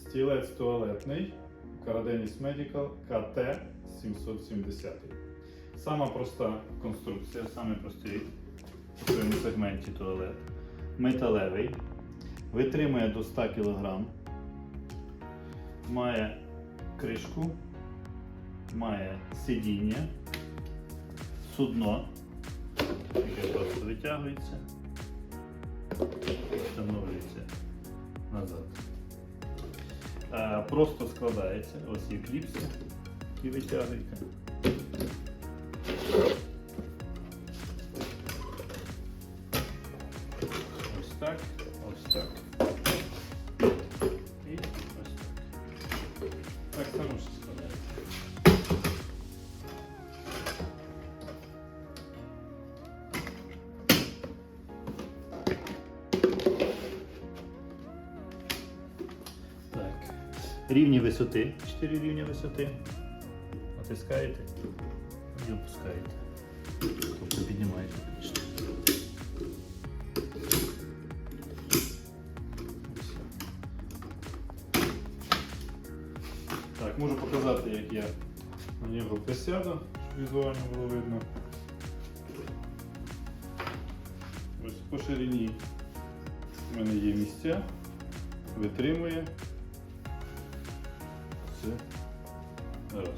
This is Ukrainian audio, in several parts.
Стілець туалетний Caradenis Medical KT 770. Сама проста конструкція, саме простий в своєму сегменті туалет. Металевий. Витримує до 100 кг. Має кришку, має сидіння, судно, яке просто витягується, Просто складається, ось є кліпси і витягуєте. Ось так, ось так. І ось так. Так само Рівні висоти. 4 рівня висоти. Натискаєте і опускаєте. Тобто піднімаєте. Так, можу показати, як я на нього присяду, щоб візуально було видно. Ось по ширині в мене є місця, витримує. Все. Раз.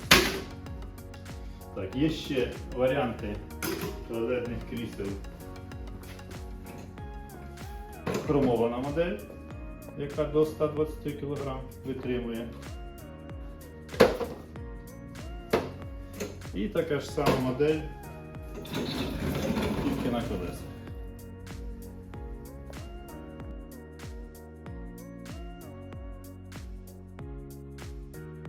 Так, є ще варіанти туалетних крісел. Хромована модель, яка до 120 кг витримує. І така ж сама модель, тільки на колесах.